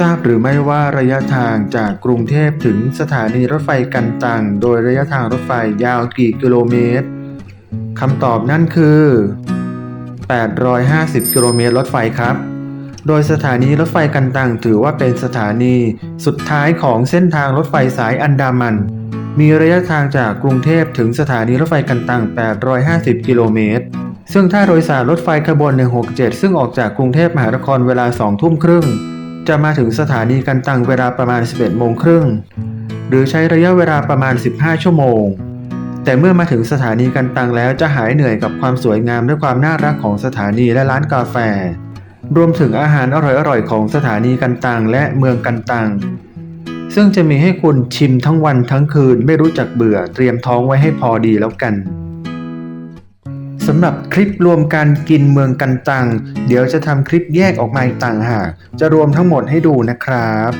ทราบหรือไม่ว่าระยะทางจากกรุงเทพถึงสถานีรถไฟกันตัง โดยระยะทางรถไฟยาวกี่กิโลเมตรคำตอบนั่นคือ 850 กิโลเมตรรถไฟครับ โดยสถานีรถไฟกันตังถือว่าเป็นสถานีสุดท้ายของเส้นทางรถไฟสายอันดามัน มีระยะทางจากกรุงเทพถึงสถานีรถไฟกันตัง 850 กิโลเมตร ซึ่งถ้าโดยสารรถไฟขบวน 167 ซึ่งออกจากกรุงเทพมหานครเวลา 2 ทุ่มครึ่ง จะมาถึงสถานีกันตังเวลาประมาณ 11โมงครึ่ง หรือใช้ระยะเวลาประมาณ 15 ชั่วโมง แต่เมื่อมาถึงสถานีกันตังแล้วจะหายเหนื่อยกับความสวยงามและความน่ารักของสถานีและร้านกาแฟ รวมถึงอาหารอร่อยๆ ของสถานีกันตังและเมืองกันตัง ซึ่งจะมีให้คุณชิมทั้งวันทั้งคืนไม่รู้จักเบื่อเตรียมท้องไว้ให้พอดีแล้วกัน สำหรับคลิปรวมการกินเมืองกันตัง เดี๋ยวจะทำคลิปแยกออกมาอีกต่างหาก จะรวมทั้งหมดให้ดูนะครับ